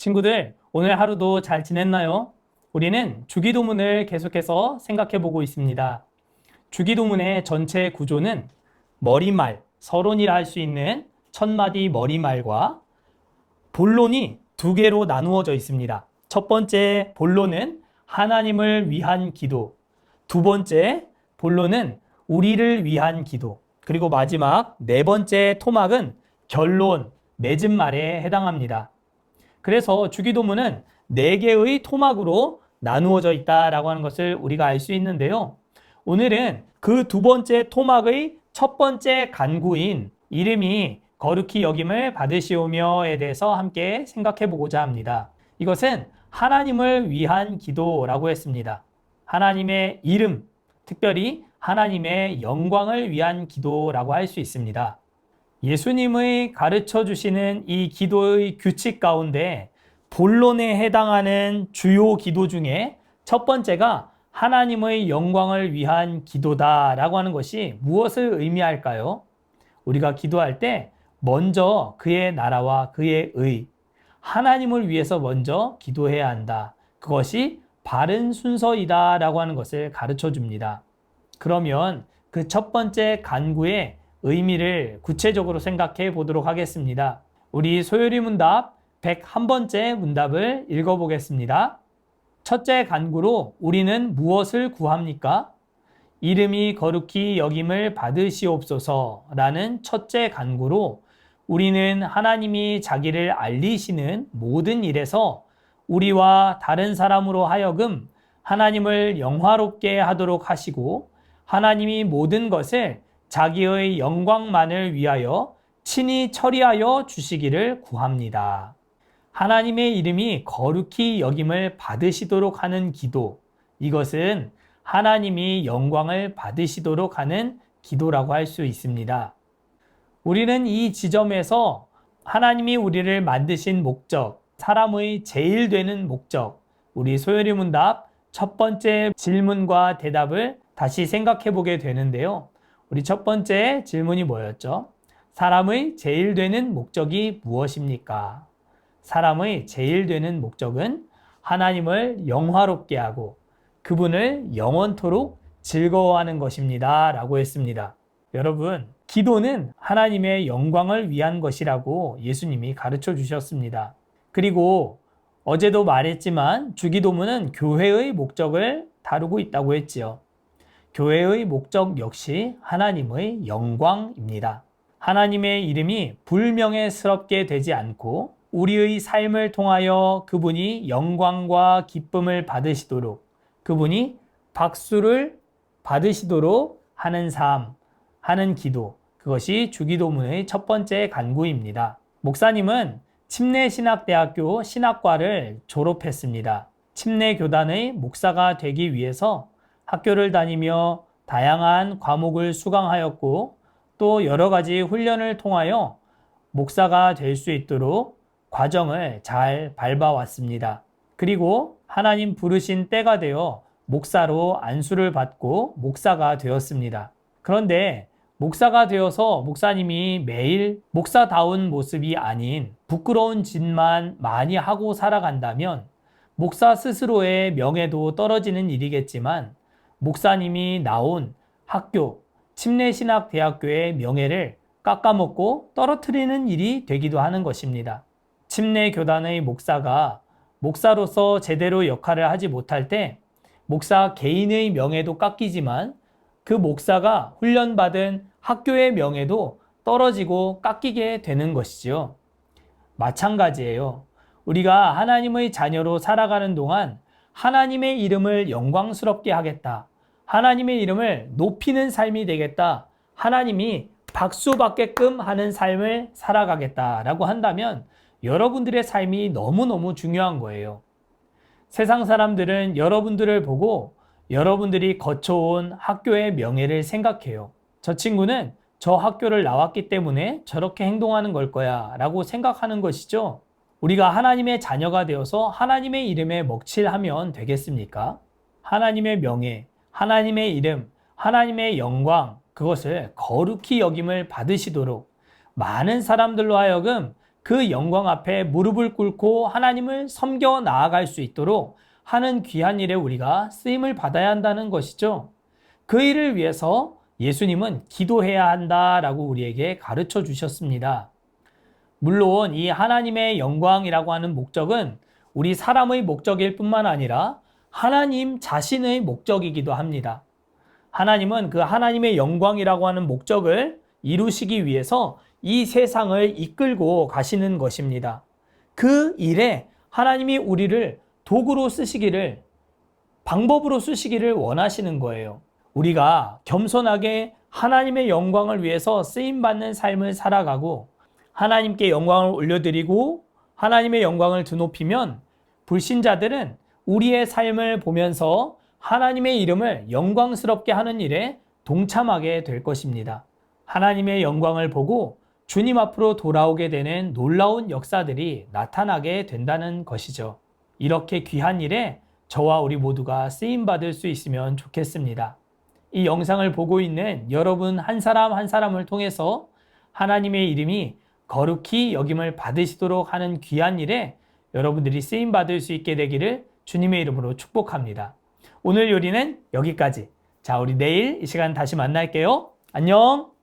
친구들, 오늘 하루도 잘 지냈나요? 우리는 주기도문을 계속해서 생각해 보고 있습니다. 주기도문의 전체 구조는 머리말, 서론이라 할 수 있는 첫 마디 머리말과 본론이 두 개로 나누어져 있습니다. 첫 번째 본론은 하나님을 위한 기도, 두 번째 본론은 우리를 위한 기도, 그리고 마지막 네 번째 토막은 결론, 맺은 말에 해당합니다. 그래서 주기도문은 네 개의 토막으로 나누어져 있다라고 하는 것을 우리가 알 수 있는데요. 오늘은 그 두 번째 토막의 첫 번째 간구인 이름이 거룩히 여김을 받으시오며에 대해서 함께 생각해 보고자 합니다. 이것은 하나님을 위한 기도라고 했습니다. 하나님의 이름, 특별히 하나님의 영광을 위한 기도라고 할 수 있습니다. 예수님의 가르쳐 주시는 이 기도의 규칙 가운데 본론에 해당하는 주요 기도 중에 첫 번째가 하나님의 영광을 위한 기도다라고 하는 것이 무엇을 의미할까요? 우리가 기도할 때 먼저 그의 나라와 그의 의, 하나님을 위해서 먼저 기도해야 한다. 그것이 바른 순서이다라고 하는 것을 가르쳐 줍니다. 그러면 그 첫 번째 간구의 의미를 구체적으로 생각해 보도록 하겠습니다. 우리 소요리 문답 101번째 문답을 읽어보겠습니다. 첫째 간구로 우리는 무엇을 구합니까? 이름이 거룩히 여김을 받으시옵소서 라는 첫째 간구로 우리는 하나님이 자기를 알리시는 모든 일에서 우리와 다른 사람으로 하여금 하나님을 영화롭게 하도록 하시고 하나님이 모든 것을 자기의 영광만을 위하여 친히 처리하여 주시기를 구합니다. 하나님의 이름이 거룩히 여김을 받으시도록 하는 기도. 이것은 하나님이 영광을 받으시도록 하는 기도라고 할 수 있습니다. 우리는 이 지점에서 하나님이 우리를 만드신 목적, 사람의 제일 되는 목적, 우리 소요리 문답 첫 번째 질문과 대답을 다시 생각해 보게 되는데요. 우리 첫 번째 질문이 뭐였죠? 사람의 제일 되는 목적이 무엇입니까? 사람의 제일 되는 목적은 하나님을 영화롭게 하고 그분을 영원토록 즐거워하는 것입니다. 라고 했습니다. 여러분, 기도는 하나님의 영광을 위한 것이라고 예수님이 가르쳐 주셨습니다. 그리고 어제도 말했지만 주기도문은 교회의 목적을 다루고 있다고 했지요. 교회의 목적 역시 하나님의 영광입니다. 하나님의 이름이 불명예스럽게 되지 않고 우리의 삶을 통하여 그분이 영광과 기쁨을 받으시도록 그분이 박수를 받으시도록 하는 삶, 하는 기도, 그것이 주기도문의 첫 번째 간구입니다. 목사님은 침례신학대학교 신학과를 졸업했습니다. 침례교단의 목사가 되기 위해서 학교를 다니며 다양한 과목을 수강하였고 또 여러 가지 훈련을 통하여 목사가 될 수 있도록 과정을 잘 밟아왔습니다. 그리고 하나님 부르신 때가 되어 목사로 안수를 받고 목사가 되었습니다. 그런데 목사가 되어서 목사님이 매일 목사다운 모습이 아닌 부끄러운 짓만 많이 하고 살아간다면 목사 스스로의 명예도 떨어지는 일이겠지만 목사님이 나온 학교, 침례신학대학교의 명예를 깎아먹고 떨어뜨리는 일이 되기도 하는 것입니다. 침례교단의 목사가 목사로서 제대로 역할을 하지 못할 때 목사 개인의 명예도 깎이지만 그 목사가 훈련받은 학교의 명예도 떨어지고 깎이게 되는 것이지요. 마찬가지예요. 우리가 하나님의 자녀로 살아가는 동안 하나님의 이름을 영광스럽게 하겠다. 하나님의 이름을 높이는 삶이 되겠다. 하나님이 박수 받게끔 하는 삶을 살아가겠다라고 한다면 여러분들의 삶이 너무너무 중요한 거예요. 세상 사람들은 여러분들을 보고 여러분들이 거쳐온 학교의 명예를 생각해요. 저 친구는 저 학교를 나왔기 때문에 저렇게 행동하는 걸 거야 라고 생각하는 것이죠. 우리가 하나님의 자녀가 되어서 하나님의 이름에 먹칠하면 되겠습니까? 하나님의 명예, 하나님의 이름, 하나님의 영광, 그것을 거룩히 여김을 받으시도록 많은 사람들로 하여금 그 영광 앞에 무릎을 꿇고 하나님을 섬겨 나아갈 수 있도록 하는 귀한 일에 우리가 쓰임을 받아야 한다는 것이죠. 그 일을 위해서 예수님은 기도해야 한다라고 우리에게 가르쳐 주셨습니다. 물론 이 하나님의 영광이라고 하는 목적은 우리 사람의 목적일 뿐만 아니라 하나님 자신의 목적이기도 합니다. 하나님은 그 하나님의 영광이라고 하는 목적을 이루시기 위해서 이 세상을 이끌고 가시는 것입니다. 그 일에 하나님이 우리를 도구로 쓰시기를, 방법으로 쓰시기를 원하시는 거예요. 우리가 겸손하게 하나님의 영광을 위해서 쓰임 받는 삶을 살아가고 하나님께 영광을 올려드리고 하나님의 영광을 드높이면 불신자들은 우리의 삶을 보면서 하나님의 이름을 영광스럽게 하는 일에 동참하게 될 것입니다. 하나님의 영광을 보고 주님 앞으로 돌아오게 되는 놀라운 역사들이 나타나게 된다는 것이죠. 이렇게 귀한 일에 저와 우리 모두가 쓰임 받을 수 있으면 좋겠습니다. 이 영상을 보고 있는 여러분 한 사람 한 사람을 통해서 하나님의 이름이 거룩히 여김을 받으시도록 하는 귀한 일에 여러분들이 쓰임 받을 수 있게 되기를 주님의 이름으로 축복합니다. 오늘 요리는 여기까지. 자, 우리 내일 이 시간 다시 만날게요. 안녕!